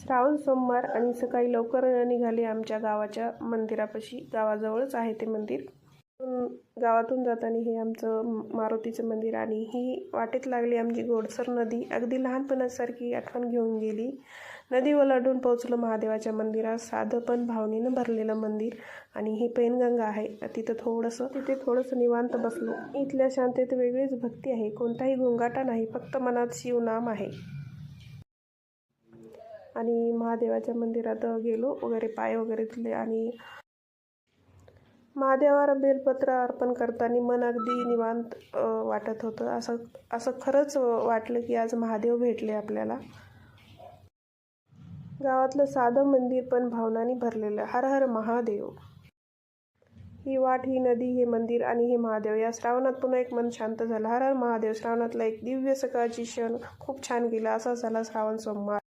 श्रावण सोमवार आणि सकाळी लवकर निघाले आमच्या गावाच्या मंदिरापाशी. गावाजवळच आहे ते मंदिर. गावातून जाताना हे आमचं मारुतीचं मंदिर आणि ही वाटेत लागली आमची गोडसर नदी. अगदी लहानपणासारखी आठवण घेऊन गेली. नदी ओलांडून पोहोचलो महादेवाच्या मंदिरात. साधं पण भावनेनं भरलेलं मंदिर आणि ही पैनगंगा आहे. तिथं थोडंसं तिथे थोडंसं निवांत बसलो. इथल्या शांततेत वेगळीच भक्ती आहे. कोणताही गोंगाटा नाही. फक्त मनात शिवनाम आहे. आणि महादेवाच्या मंदिरात गेलो. वगैरे पाय वगैरे धुतले आणि महादेवावर बेलपत्र अर्पण करताना मन अगदी निवांत वाटत होतं. असं असं खरंच वाटलं की आज महादेव भेटले आपल्याला. गावातलं साधं मंदिर पण भावनांनी भरलेलं. हर हर महादेव. ही वाट ही नदी हे मंदिर आणि हे महादेव. या श्रावणात पुन्हा एक मन शांत झालं. हर हर महादेव. श्रावणातला एक दिव्य सकाळची क्षण खूप छान गेला. असा झाला श्रावण सोमवार.